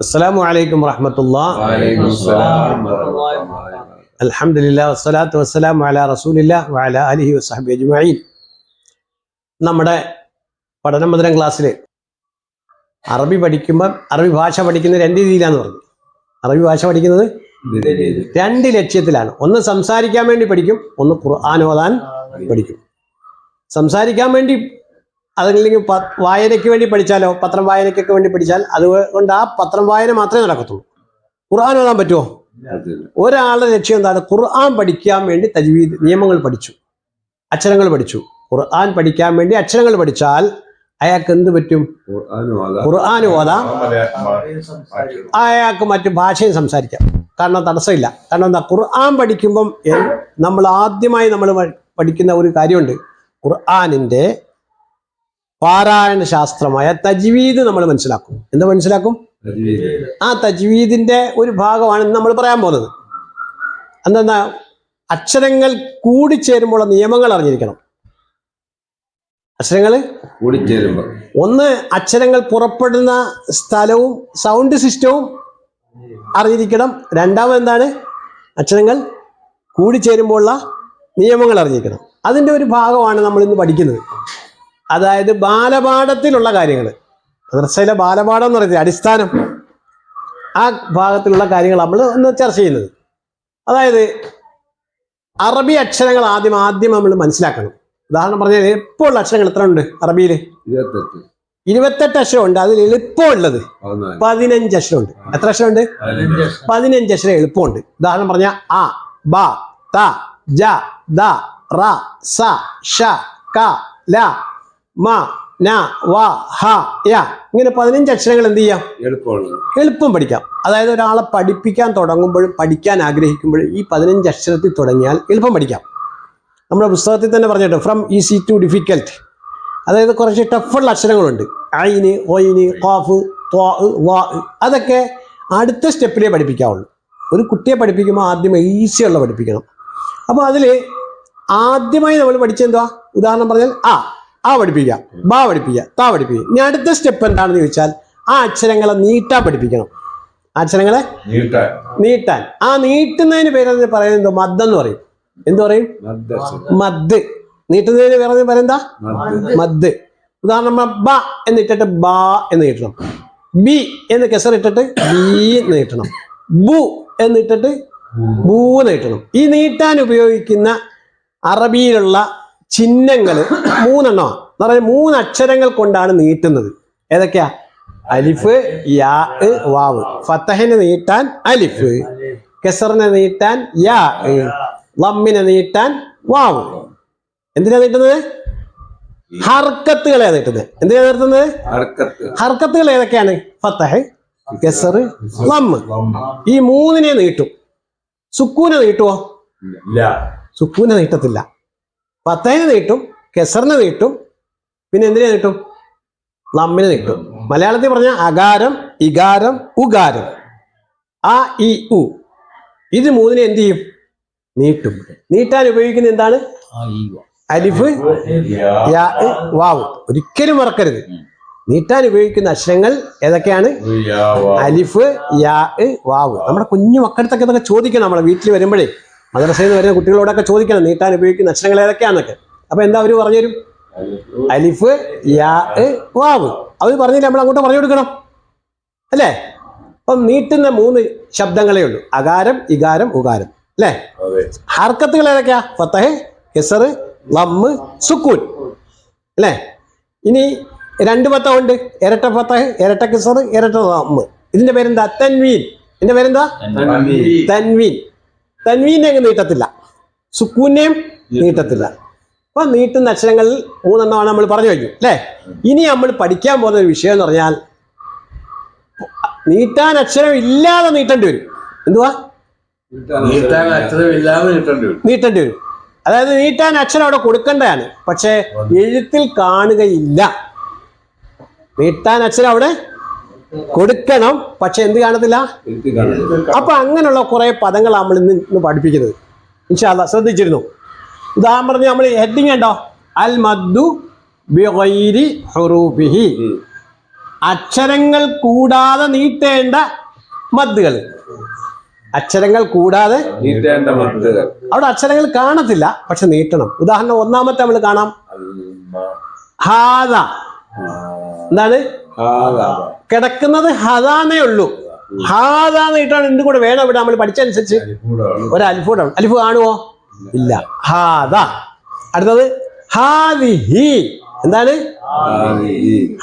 അസ്സലാമു അലൈക്കും വറഹമത്തുള്ള. അൽഹംദുലില്ലാ വസ്സലാത്തു വസ്സലാമു അലാ റസൂലില്ല വഅല അലിഹി വസ്ഹബി അജ്മഈൻ. നമ്മുടെ പഠന മധുരം ക്ലാസ്സിൽ അറബി പഠിക്കുമ്പം അറബി ഭാഷ പഠിക്കുന്നത് രണ്ട് രീതിയിലാന്ന് പറഞ്ഞു. അറബി ഭാഷ പഠിക്കുന്നത് രണ്ട് ലക്ഷ്യത്തിലാണ്. ഒന്ന് സംസാരിക്കാൻ വേണ്ടി പഠിക്കും ഒന്ന് ഖുർആൻ ഓതാൻ പഠിക്കും. സംസാരിക്കാൻ വേണ്ടി അതല്ലെങ്കിൽ വായനയ്ക്ക് വേണ്ടി പഠിച്ചാലോ പത്രം വായനയ്ക്കൊക്കെ വേണ്ടി പഠിച്ചാൽ അതുകൊണ്ട് ആ പത്രം വായന മാത്രമേ നടക്കത്തുള്ളൂ. ഖുർആൻ ഓതാൻ പറ്റുമോ? ഒരാളുടെ ലക്ഷ്യം എന്താണ്? ഖുർആൻ പഠിക്കാൻ വേണ്ടി തജ്വീദ് നിയമങ്ങൾ പഠിച്ചു. അക്ഷരങ്ങൾ പഠിച്ചു. ഖുർആൻ പഠിക്കാൻ വേണ്ടി അക്ഷരങ്ങൾ പഠിച്ചാൽ അയാൾക്ക് എന്ത് പറ്റും? ഖുർആൻ ഓതാം. അയാൾക്ക് മറ്റു ഭാഷയും സംസാരിക്കാം. കാരണം തടസ്സമില്ല. കാരണം എന്താ? ഖുർആൻ പഠിക്കുമ്പം നമ്മൾ ആദ്യമായി നമ്മൾ പഠിക്കുന്ന ഒരു കാര്യമുണ്ട്. ഖുർആനിന്റെ പാരായണ ശാസ്ത്രമായ തജ്വീദ് നമ്മൾ മനസ്സിലാക്കും. എന്താ മനസ്സിലാക്കും? ആ തജ്വീദിന്റെ ഒരു ഭാഗമാണ് ഇന്ന് നമ്മൾ പറയാൻ പോകുന്നത്. എന്തെന്നാ അക്ഷരങ്ങൾ കൂടിച്ചേരുമ്പോൾ നിയമങ്ങൾ അറിഞ്ഞിരിക്കണം. അക്ഷരങ്ങൾ? കൂടിച്ചേരുമ്പോൾ ഒന്ന് അക്ഷരങ്ങൾ പുറപ്പെടുന്ന സ്ഥലവും സൗണ്ട് സിസ്റ്റവും അറിഞ്ഞിരിക്കണം. രണ്ടാമത് എന്താണ്? അക്ഷരങ്ങൾ കൂടിച്ചേരുമ്പോഴുള്ള നിയമങ്ങൾ അറിഞ്ഞിരിക്കണം. അതിന്റെ ഒരു ഭാഗമാണ് നമ്മൾ ഇന്ന് പഠിക്കുന്നത്. അതായത് ബാലപാഠത്തിലുള്ള കാര്യങ്ങൾ മദ്രസയിലെ ബാലപാഠം എന്ന് പറയുന്നത് അടിസ്ഥാനം. ആ ഭാഗത്തിലുള്ള കാര്യങ്ങൾ നമ്മൾ ഒന്ന് ചർച്ച ചെയ്യുന്നത്. അതായത് അറബി അക്ഷരങ്ങൾ ആദ്യം ആദ്യം നമ്മൾ മനസ്സിലാക്കണം. ഉദാഹരണം പറഞ്ഞാൽ എളുപ്പമുള്ള അക്ഷരങ്ങൾ എത്ര ഉണ്ട് അറബിയിൽ? ഇരുപത്തെട്ട്. അക്ഷരമുണ്ട് അതിൽ എളുപ്പമുള്ളത് പതിനഞ്ച് അക്ഷരമുണ്ട് എത്ര അക്ഷരമുണ്ട് പതിനഞ്ച് അക്ഷരം. എളുപ്പമുണ്ട്. ഉദാഹരണം പറഞ്ഞ ആ ബ ത ജ ദ റ സ ഷ ക ല മ ന വ ഹ യ. ഇങ്ങനെ പതിനഞ്ച് അക്ഷരങ്ങൾ എന്ത് ചെയ്യാം? എളുപ്പം പഠിക്കാം. അതായത് ഒരാളെ പഠിപ്പിക്കാൻ തുടങ്ങുമ്പോഴും പഠിക്കാൻ ആഗ്രഹിക്കുമ്പോഴും ഈ പതിനഞ്ച് അക്ഷരത്തിൽ തുടങ്ങിയാൽ എളുപ്പം പഠിക്കാം. നമ്മുടെ പുസ്തകത്തിൽ തന്നെ പറഞ്ഞിട്ട് ഫ്രം ഈസി ടു ഡിഫിക്കൽട്ട് അതായത് കുറച്ച് ടഫുള്ള അക്ഷരങ്ങളുണ്ട്. ഐന് ഒയിന് കോഫ് ത്വാ വാ അതൊക്കെ അടുത്ത സ്റ്റെപ്പിലേ പഠിപ്പിക്കാവുള്ളൂ. ഒരു കുട്ടിയെ പഠിപ്പിക്കുമ്പോൾ ആദ്യം ഈസിയുള്ള പഠിപ്പിക്കണം. അപ്പോൾ അതിൽ ആദ്യമായി നമ്മൾ പഠിച്ചെന്തുവാ ഉദാഹരണം പറഞ്ഞാൽ ആ ആ പഠിപ്പിക്കുക ബാ പഠിപ്പിക്കുക താ പഠിപ്പിക്കുക. ഇനി അടുത്ത സ്റ്റെപ്പ് എന്താണെന്ന് ചോദിച്ചാൽ ആ അക്ഷരങ്ങളെ നീട്ടാൻ പഠിപ്പിക്കണം. അക്ഷരങ്ങളെ നീട്ടാൻ. ആ നീട്ടുന്നതിന് പേര് പറയുന്നത്? മദ് എന്ന് പറയും. എന്ത് പറയും? മദ് നീട്ടുന്നതിന് പേര് പറയുന്നതാ? മദ്. ഉദാഹരണം ബ എന്നിട്ടിട്ട് ബാ എന്ന് നീട്ടണം. ബി എന്ന് കെസർ ഇട്ടിട്ട് ബി നീട്ടണം. ബു എന്നിട്ടിട്ട് ബൂ നീട്ടണം. ഈ നീട്ടാൻ ഉപയോഗിക്കുന്ന അറബിയിലുള്ള ചിഹ്നങ്ങൾ മൂന്നെണ്ണോ എന്ന് പറഞ്ഞാൽ മൂന്ന് അക്ഷരങ്ങൾ കൊണ്ടാണ് നീട്ടുന്നത്. ഏതൊക്കെയാ? അലിഫ് യാ വാവ്. ഫത്തഹിനെ നീട്ടാൻ അലിഫ്. കെസറിനെ നീട്ടാൻ യാ വമ്മിനെ ലമ്മിനെ നീട്ടാൻ വാവ്. എന്തിനാ നീട്ടുന്നത്? ഹർക്കത്തുകളെ നീട്ടുന്നത്. എന്തിനാ നീട്ടുന്നത്? ഹർക്കത്തുകൾ ഏതൊക്കെയാണ്? ഫത്തഹ് കെസർ ലമ്മ് ഈ മൂന്നിനെ നീട്ടും. സുക്കൂനെ നീട്ടുവോ? സുക്കൂനെ നീട്ടത്തില്ല. ഫത്തഹിനെ നീട്ടും കെസറിന് നീട്ടും പിന്നെ എന്തിനെ നീട്ടും നമ്മിന് നീട്ടും മലയാളത്തിൽ പറഞ്ഞ അകാരം ഇകാരം ഉകാരം. ആ ഇ ഉ. ഇത് മൂന്നിനെ എന്ത് ചെയ്യും? നീട്ടും. നീട്ടാൻ ഉപയോഗിക്കുന്ന എന്താണ്? അലിഫ് വാവ്. ഒരിക്കലും മറക്കരുത്. നീട്ടാൻ ഉപയോഗിക്കുന്ന അക്ഷരങ്ങൾ ഏതൊക്കെയാണ്? അലിഫ് യാ വാവ്. നമ്മുടെ കുഞ്ഞു മക്കളത്തൊക്കെ ഇതൊക്കെ ചോദിക്കണം നമ്മളെ വീട്ടിൽ വരുമ്പോഴേ. മദ്രസയിൽ നിന്ന് വരുന്ന കുട്ടികളോടൊക്കെ ചോദിക്കണം നീട്ടാൻ ഉപയോഗിക്കുന്ന അക്ഷരങ്ങൾ ഏതൊക്കെയാണെന്നൊക്കെ അപ്പൊ എന്താ അവർ പറഞ്ഞു തരും? അലിഫ് യാ വാവ്. അവർ പറഞ്ഞില്ല നമ്മൾ അങ്ങോട്ട് പറഞ്ഞു കൊടുക്കണം? അല്ലേ? അപ്പം നീട്ടുന്ന മൂന്ന് ശബ്ദങ്ങളേ ഉള്ളൂ. അകാരം ഇകാരം ഉകാരം. അല്ലേ? ഹർക്കത്തുകൾ ഏതൊക്കെയാ? ഫത്തഹ് കെസർ ലമ്മ് സുക്കൂൻ. അല്ലേ? ഇനി രണ്ട് ഫത്തഹുണ്ട് ഇരട്ട ഫത്തഹ് ഇരട്ട കിസർ ഇരട്ട ലമ്മ് ഇതിന്റെ പേരെന്താ? തൻവീൻ. ഇതിന്റെ പേരെന്താ? തൻവീൻ. തൻവീനെ അങ്ങ് നീട്ടത്തില്ല. സുക്കൂനെയും നീട്ടത്തില്ല. അപ്പൊ നീട്ടുന്ന അക്ഷരങ്ങളിൽ മൂന്നെണ്ണമാണ് നമ്മൾ പറഞ്ഞു കഴിഞ്ഞു അല്ലേ? ഇനി നമ്മൾ പഠിക്കാൻ പോകുന്ന ഒരു വിഷയം എന്ന് പറഞ്ഞാൽ നീട്ടാൻ അക്ഷരം ഇല്ലാതെ നീട്ടേണ്ടി വരും. എന്തുവാ? നീട്ടേണ്ടി വരും. അതായത് നീട്ടാൻ അക്ഷരം അവിടെ കൊടുക്കേണ്ടതാണ്. പക്ഷേ എഴുത്തിൽ കാണുകയില്ല. നീട്ടാൻ അക്ഷരം അവിടെ കൊടുക്കണം. പക്ഷെ എന്ത് കാണത്തില്ല? അപ്പൊ അങ്ങനെയുള്ള കുറെ പദങ്ങൾ നമ്മൾ ഇന്ന് ഇന്ന് പഠിപ്പിക്കുന്നത്. ഇൻഷാല്ല ശ്രദ്ധിച്ചിരുന്നു. ഉദാഹരണം പറഞ്ഞ് നമ്മൾ ഹെഡിങ് ഉണ്ടോ? അൽ മദ്ദു ബിഗൈരി ഹുറൂഫിഹി അക്ഷരങ്ങൾ കൂടാതെ നീട്ടേണ്ട മദ്ദുകൾ അക്ഷരങ്ങൾ കൂടാതെ നീട്ടേണ്ട മദ്ദുകൾ. അവിടെ അക്ഷരങ്ങൾ കാണത്തില്ല പക്ഷെ നീട്ടണം. ഉദാഹരണം ഒന്നാമത്തെ നമ്മൾ കാണാം. ഹാദ. എന്താണ്? കിടക്കുന്നത് ഹദാന്നേ ഉള്ളൂ. ഹാദ നീട്ടാണ് എന്തും കൂടെ വേണം ഇവിടെ നമ്മൾ പഠിച്ചനുസരിച്ച് ഒരു അൽഫൂടാണ് അലിഫ് കാണുമോ ഇല്ല. ഹാദ. അടുത്തത് ഹാദിഹി. എന്താണ്?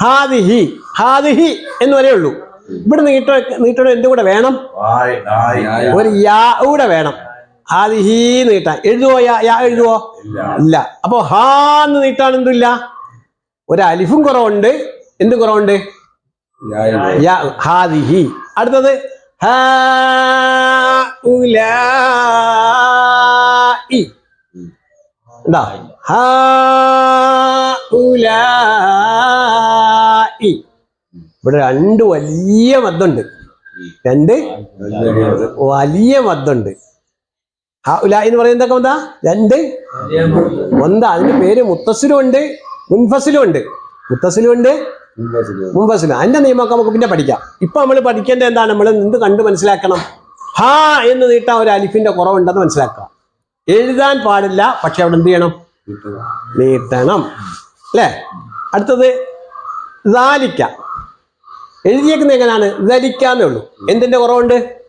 ഹാദിഹി. ഹാദിഹി. എന്ന് വരെ ഉള്ളൂ. ഇവിടെ നീട്ട നീട്ടോ എന്തും കൂടെ വേണം? ഒരു യാ കൂടെ വേണം. ഹാദിഹി നീട്ടാൻ എഴുതുവോ യാ യാ എഴുതുവോ? ഇല്ല. അപ്പോ ഹാ എന്ന് നീട്ടാൻ എന്തില്ല ഒരു അലിഫും കുറവുണ്ട്. എന്ത് കുറവുണ്ട്? ഹാദിഹി. അടുത്തത്. എന്താ? ഇവിടെ രണ്ട് വലിയ മദ്ദുണ്ട്. രണ്ട് വലിയ മദ്ദുണ്ട്. ഹാ ഉല എന്ന് പറയുന്നതൊക്കെ എന്താ രണ്ട് എന്താ അതിന്റെ പേര് മുത്തസിലും ഉണ്ട് മുൻഫസിലും ഉണ്ട്. മുത്തസിലും ഉണ്ട് മുൻഫസിലും. അതിന്റെ നിയമമൊക്കെ നമുക്ക് പിന്നെ പഠിക്കാം. ഇപ്പൊ നമ്മൾ പഠിക്കേണ്ട എന്താണ്? നമ്മൾ എന്ത് കണ്ട് മനസ്സിലാക്കണം? ഹാ എന്ന് നീട്ടാൻ ഒരു അലിഫിന്റെ കുറവുണ്ടെന്ന് മനസ്സിലാക്കുക. എഴുതാൻ പാടില്ല പക്ഷെ അവിടെ എന്ത് ചെയ്യണം? നീട്ടണം. അല്ലേ? അടുത്തത് ദാലിക്ക. എഴുതിയേക്കുന്ന എങ്ങനെയാണ്? ധരിക്കാന്നേ ഉള്ളൂ. എന്തിന്റെ കുറവുണ്ട്?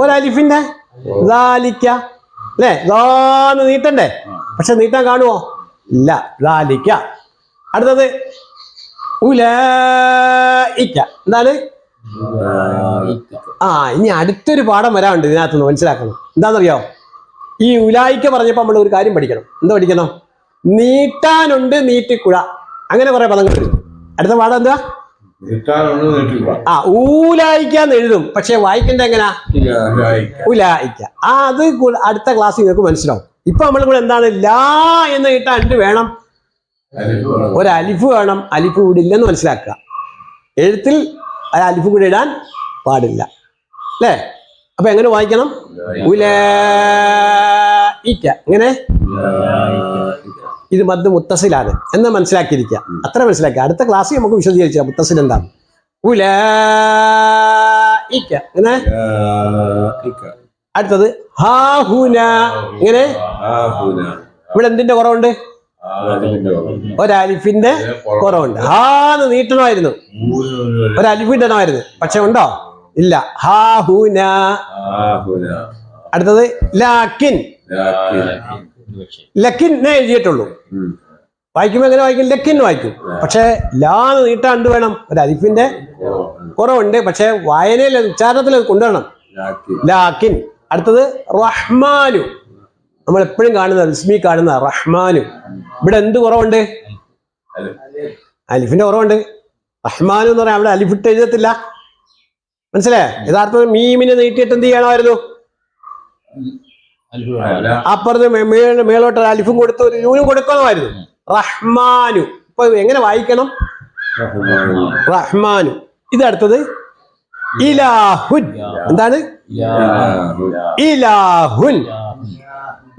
ഒരലിഫിന്റെ ദാലിക്ക. അല്ലേ? ദാന്ന് നീട്ടണ്ടേ? പക്ഷെ നീട്ടാൻ കാണുമോ ഇല്ല. ദാലിക്ക. അടുത്തത് ഉലയിക്ക എന്താണ്? ആ ഇനി അടുത്തൊരു പാഠം വരാനുണ്ട് ഇതിനകത്തുനിന്ന് മനസ്സിലാക്കണം. എന്താണെന്നറിയോ? ഈ ഉലായിക്ക പറഞ്ഞപ്പോൾ നമ്മൾ ഒരു കാര്യം പഠിക്കണം. എന്താ പഠിക്കണം? നീട്ടാനുണ്ട് നീട്ടിക്കുഴ. അങ്ങനെ കുറെ പദങ്ങൾ വരും. അടുത്ത പാഠം എന്താ? ആ ഊലായിക്ക ഊലായിക്കാന്ന് എഴുതും. പക്ഷെ വായിക്കണ്ട എങ്ങനാ? ഉലായിക്ക. ആ അത് അടുത്ത ക്ലാസ് നിങ്ങൾക്ക് മനസ്സിലാവും. ഇപ്പൊ നമ്മൾ കൂടെ എന്താണ് ലാ എന്ന് കിട്ടാൻ വേണം? ഒരു അലിഫ് വേണം അലിഫ് കൂടി ഇല്ലെന്ന് മനസ്സിലാക്കുക. എഴുത്തിൽ അലിഫ് കൂടി ഇടാൻ പാടില്ല. അല്ലേ? അപ്പൊ എങ്ങനെ വായിക്കണം? ഉലയിക്ക എങ്ങനെ? ഇത് മദ് മുത്തസിലാണ്. എന്ന് മനസ്സിലാക്കിയിരിക്കുക. അത്ര മനസ്സിലാക്കുക. അടുത്ത ക്ലാസ്സിൽ നമുക്ക് വിശദീകരിക്കാം മുത്തസിൽ എന്താണ്. എങ്ങനെ? അടുത്തത് ഹാഹുന. ഇങ്ങനെ ഇവിടെ എന്തിന്റെ കുറവുണ്ട്? ഒരലിഫിന്റെ കുറവുണ്ട് ഹാന്ന് നീട്ടണമായിരുന്നു ഒരലിഫിന്റെ ഇടണമായിരുന്നു പക്ഷെ ഉണ്ടോ ഇല്ല ഹാഹുന അടുത്തത് ലാക്കിൻ ലക്കിൻ എഴുതിയിട്ടുള്ളൂ വായിക്കുമ്പോൾ എങ്ങനെ വായിക്കും ലക്കിൻ വായിക്കും പക്ഷെ ലാന്ന് നീട്ടാണ്ട് വേണം ഒരു അലിഫിന്റെ കുറവുണ്ട് പക്ഷെ വായനയിൽ ഉച്ചാരണത്തിൽ കൊണ്ടുവരണം ലാക്കിൻ അടുത്തത് റഹ്മാനു നമ്മൾ എപ്പോഴും കാണുന്ന ഇസ്മി കാണുന്ന റഹ്മാനും. ഇവിടെ എന്ത് കുറവുണ്ട്? അലിഫിന്റെ കുറവുണ്ട്. റഹ്മാനു എന്ന് പറയാം അവിടെ അലിഫിട്ട് എഴുതത്തില്ല. മനസ്സിലായേ? യഥാർത്ഥത്തിൽ മീമിനെ നീട്ടിയിട്ട് എന്ത് ചെയ്യണമായിരുന്നു? അപ്പുറത്ത് മേളോട്ട് അലിഫും കൊടുത്ത് ഒരു യൂനും കൊടുക്കണമായിരുന്നു. റഹ്മാനു. ഇപ്പൊ എങ്ങനെ വായിക്കണം? റഹ്മാനു. ഇതടുത്തത് ഇലാഹുൻ. എന്താണ്? ഇലാഹുൻ.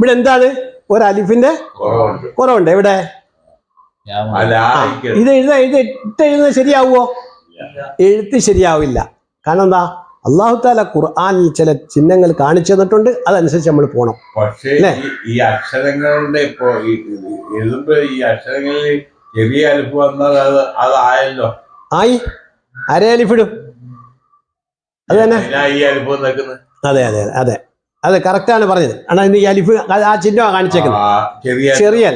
ഇവിടെ എന്താണ് ഒരു അലിഫിന്റെ കുറവുണ്ട്. എവിടെ? അല്ല ഇത് എഴുതാ ഇത് ഇട്ട് എഴുതുന്നത് ശരിയാവുമോ എഴുത്ത് ശരിയാവില്ല. കാരണം എന്താ? അള്ളാഹു താല ഖുർആാനിൽ ചില ചിഹ്നങ്ങൾ കാണിച്ചു തന്നിട്ടുണ്ട്. അതനുസരിച്ച് നമ്മൾ പോകണം പക്ഷേ അല്ലേ? ഈ- അക്ഷരങ്ങളുടെ ഇപ്പൊ എഴുതുമ്പോ ഈ അക്ഷരങ്ങളിൽ ചെറിയ അലിഫ് വന്നാൽ അത് ആയല്ലോ ആയി? ആരെ അലിഫിടും അത് തന്നെ? ഈ നിൽക്കുന്നത് അതെ അതെ അതെ. അതെ കറക്റ്റാണ് പറഞ്ഞത്. അണ്ണാ ഇന്ന് ഈ അലിഫ് ആ ചിഹ്നം കാണിച്ചേക്കുന്നത്. ചെറിയ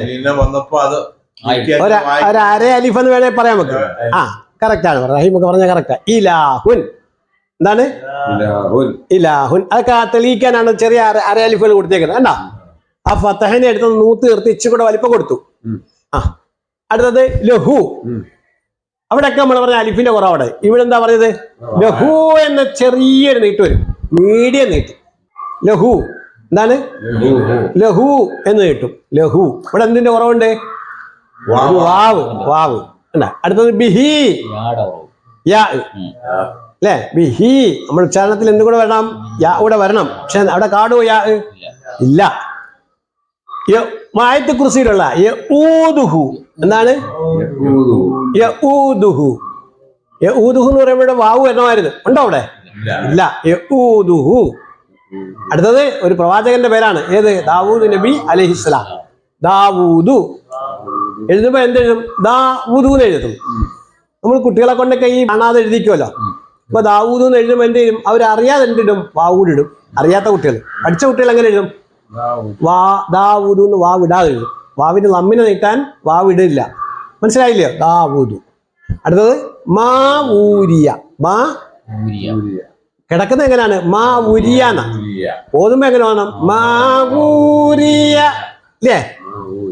ഒരു അര അലിഫ് എന്ന് വേണേ പറയാൻ പറ്റും. ആ കറക്റ്റാണ് റഹീമൊക്കെ പറഞ്ഞ കറക്റ്റാ ഇലാഹുൻ. എന്താണ്. ഇലാഹുൻ. അതൊക്കെ തെളിയിക്കാനാണ് ചെറിയ അര അര അലിഫുകൾ കൊടുത്തേക്കുന്നത്. കണ്ടോ? ആ ഫത്തഹനെ എടുത്ത് നൂത്ത് തീർത്ത് ഇച്ചു കൂടെ വലിപ്പം കൊടുത്തു. ആ അടുത്തത് ലഹു. അവിടെ അവിടെയൊക്കെ നമ്മൾ പറഞ്ഞ അലിഫിന്റെ കുറവവിടെ. ഇവിടെ എന്താ പറഞ്ഞത്? ലഹു എന്ന ചെറിയൊരു നീട്ട് വരും മീഡിയം നീട്ട്. ലഹു. എന്താണ്? ലഹു, എന്ന് കിട്ടും. ലഹു. ഇവിടെ എന്തിന്റെ കുറവുണ്ട്? വാവ്. വാവ്? അടുത്തത് ബിഹി. അല്ലേ? ബിഹി. നമ്മൾ ഉച്ചാരണത്തിൽ എന്തും കൂടെ വരണം? യാ കൂടെ വരണം. പക്ഷെ അവിടെ കാടോ യാ. ഇല്ല. മായത്ത് കുറിച്ചിട്ടുള്ള ഊദുഹു. എന്താണ്. ഊദുഹു. യഊദുഹു എന്ന് പറയുമ്പോൾ വാവു വരണമായിരുന്നു. ഉണ്ടോ അവിടെ? ഇല്ല. യഊദുഹു അടുത്തത് ഒരു പ്രവാചകന്റെ പേരാണ്. ഏത്? ദാവൂദ് നബി അലഹിസ്ലാം ദാവൂദു. എഴുതുമ്പോ എന്തെഴുതും? ദാവൂദു എന്ന് എഴുതും. നമ്മൾ കുട്ടികളെ കൊണ്ടൊക്കെ ഈ കാണാതെ എഴുതിക്കുമല്ലോ അപ്പൊ ദാവൂദ് എന്ന് എഴുതുമ്പോൾ എന്ത് ചെയ്യും? അവർ അറിയാതെ എന്തിടും വാവൂടിടും അറിയാത്ത കുട്ടികൾ. പഠിച്ച കുട്ടികൾ എങ്ങനെ എഴുതും? വാ ദാവൂദു എന്ന് വാവ് ഇടാതെ എഴുതും. വാവിന് നമ്മിനെ നീട്ടാൻ വാവ് ഇടില്ല മനസ്സിലായില്ലയോ ദാവൂദു. അടുത്തത് മാ ഊരിയ. മാ കിടക്കുന്നത് എങ്ങനെയാണ്? മാ ഉരിയ. ഓതുമ്പോ എങ്ങനെ വേണം? മാ ഊരിയ. അല്ലേ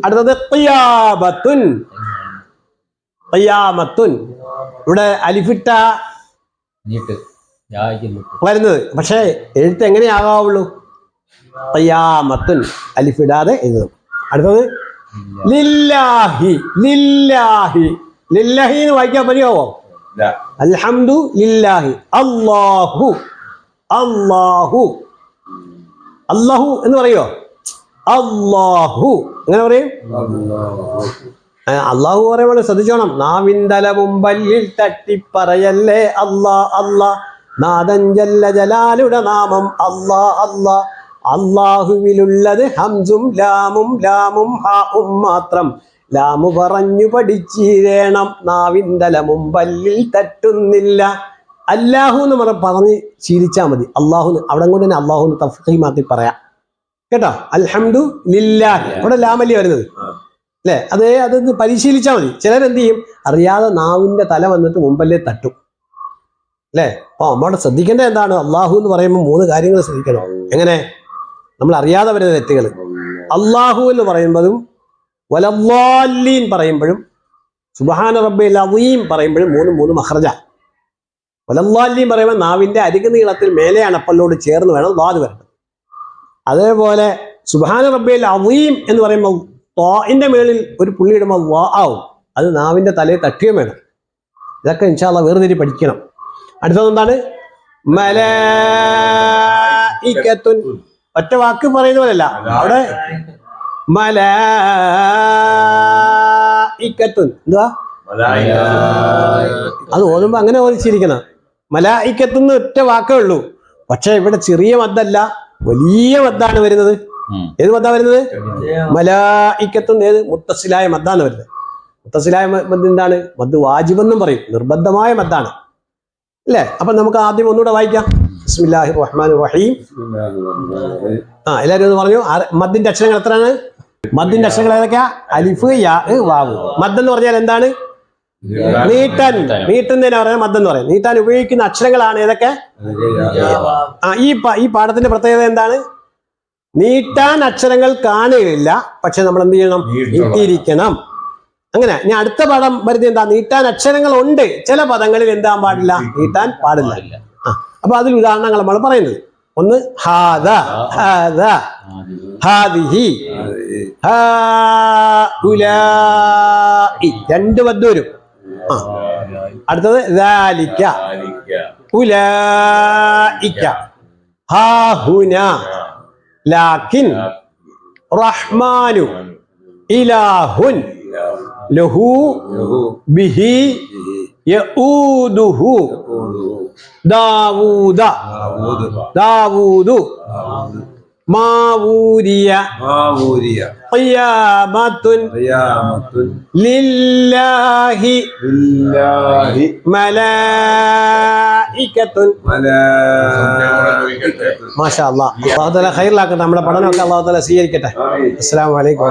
അടുത്തത് ഖിയാബത്തുൻ ഖിയാമത്തുൻ. ഇവിടെ അലിഫിട്ട വരുന്നത്. പക്ഷേ എഴുത്ത് എങ്ങനെയാകാവുള്ളൂ ഖിയാമത്തുൻ. അലിഫിടാതെ എഴുതും. അടുത്തത് ലില്ലാഹി. ലില്ലാഹി. ലില്ലാഹി. എന്ന് വായിക്കാൻ ഇല്ല. അൽഹംദു ലില്ലാഹി അല്ലാഹു. അല്ലാഹു. അല്ലാഹു എന്ന് പറയോ? അല്ലാഹു. എങ്ങനെ പറയും? അള്ളാഹു പറയുമ്പോൾ ശ്രദ്ധിച്ചോണം. നാവിന്തല മുമ്പല്ലിൽ തട്ടിപ്പറയല്ലേ അല്ലാ അല്ലാ. നാദഞ്ചല്ല ജല്ല ജലാലുടെ നാമം അല്ലാ അല്ലാ. അള്ളാഹുവിലുള്ളത് ഹംസും ലാമും ലാമും ഹാവും മാത്രം. ലാമു പറഞ്ഞു പഠിച്ചിരേണം. നാവിന്തല മുമ്പല്ലിൽ തട്ടുന്നില്ല. അല്ലാഹു എന്ന് പറഞ്ഞ പറഞ്ഞ് ശീലിച്ചാൽ മതി. അള്ളാഹു അവിടെ കൊണ്ട് തന്നെ അള്ളാഹു തഫീമാക്കി പറയാം. കേട്ടോ? അൽഹംദു ലില്ലാഹി അവിടെ ലാമല്ലേ വരുന്നത്? അല്ലേ? അത് അതൊന്ന് പരിശീലിച്ചാൽ മതി. ചിലരെന്ത് ചെയ്യും അറിയാതെ നാവിന്റെ തല വന്നിട്ട് മുമ്പല്ലേ തട്ടും. അല്ലേ? അപ്പോൾ നമ്മളുടെ ശ്രദ്ധിക്കേണ്ടത് എന്താണ്? അള്ളാഹു എന്ന് പറയുമ്പോൾ മൂന്ന് കാര്യങ്ങൾ ശ്രദ്ധിക്കണം. എങ്ങനെ? നമ്മൾ അറിയാതെ വരുന്ന തെറ്റുകൾ അള്ളാഹു. എന്ന് പറയുമ്പോഴും വലല്ലാലീൻ പറയുമ്പോഴും സുബഹാന റബ്ബി അലീം പറയുമ്പോഴും മൂന്ന് മൂന്ന് മഹ്റജ വലല്ലാലീൻ പറയുമ്പോൾ നാവിന്റെ അരികു നീളത്തിൽ മേലെ അണപ്പല്ലോട് ചേർന്ന് വേണം വാദ് വരണം അതേപോലെ സുബഹാന റബ്ബിൽ അലീം എന്ന് പറയുമ്പോൾ ത്വാഇന്റെ മേളിൽ ഒരു പുള്ളി ഇടുമ്പോൾ വാ ആവും. അത് നാവിന്റെ തലയിൽ തട്ടിയും വേണം. ഇതൊക്കെ ഇൻഷാല്ല വേർതിരി പഠിക്കണം. അടുത്തത് എന്താണ്? ഒറ്റ വാക്ക് പറയുന്ന പോലെയല്ല അവിടെ മലീക്കത്തുൻ എന്തുവാ. അത് ഓതുമ്പോ അങ്ങനെ ഓദിച്ചിരിക്കണം മലായിക്കത്തുനിന്ന് ഒറ്റ വാക്കേ ഉള്ളൂ. പക്ഷെ ഇവിടെ ചെറിയ മദ്ദല്ല വലിയ മദ്ദാണ് വരുന്നത്. ഏത് മദ്ദാ വരുന്നത്? മലായിക്കത്തും ഏത്? മുത്തസിലായ മദ്ദാണ് വരുന്നത്. മുത്തസിലായ മദ് എന്താണ്? മദ് വാജിബെന്നും പറയും. നിർബന്ധമായ മദ്ദാണ്. അല്ലേ? അപ്പൊ നമുക്ക് ആദ്യം ഒന്നുകൂടെ വായിക്കാം. ബിസ്മില്ലാഹി റഹ്മാൻ റഹീം ആ എല്ലാവരും ഒന്ന് പറഞ്ഞു. മദ്ദിന്റെ അക്ഷരങ്ങൾ എത്രയാണ്? മദ്ദിന്റെ അക്ഷരങ്ങൾ ഏതൊക്കെയാ? അലിഫ് യാ വാവ്. മദ് എന്ന് പറഞ്ഞാൽ എന്താണ്? നീട്ടാൻ. നീട്ടുന്നതിനെ പറയുന്നത് മദ് എന്ന് പറയും. നീട്ടാൻ ഉപയോഗിക്കുന്ന അക്ഷരങ്ങളാണ് ഏതൊക്കെ? ആ ഈ ഈ പാഠത്തിന്റെ പ്രത്യേകത എന്താണ്? നീട്ടാൻ അക്ഷരങ്ങൾ കാണുകയില്ല പക്ഷെ നമ്മൾ എന്ത് ചെയ്യണം. നീട്ടിയിരിക്കണം. അങ്ങനെ ഞാൻ അടുത്ത പാഠം വരുന്നത് എന്താ? നീട്ടാൻ അക്ഷരങ്ങൾ ഉണ്ട്. ചില പദങ്ങളിൽ എന്താൻ പാടില്ല? നീട്ടാൻ പാടില്ല. ആ അപ്പൊ അതിൽ ഉദാഹരണങ്ങൾ നമ്മൾ പറയുന്നത്. ഒന്ന് ഹാദ ഹാദ ഹാദിഹി ഹാഉലാഇ. രണ്ട് പദം വരും. ആ. അടുത്തത് ദാലിക്ക. ഉലായിക്ക ഹാഹുന. ലാക്കിൻ. റഹ്മാനു. ഇലാഹുൻ. ലഹു. ബിഹി. യഊദുഹു. ദാവൂദ. ദാവൂദു. മാവൂരിയ. മാവൂരിയ. ഖിയാമത്തുൻ. ഖിയാമത്തുൻ. ലില്ലാഹി. ലില്ലാഹി. മലായികത്തുൻ മലായികത്തുൻ മാഷാ അല്ലാഹ് അള്ളാഹു തആല ഖൈറിലാക്കട്ടെ. നമ്മുടെ പഠനമൊക്കെ അള്ളാഹു തആല സ്വീകരിക്കട്ടെ. അസ്സലാമു അലൈക്കും.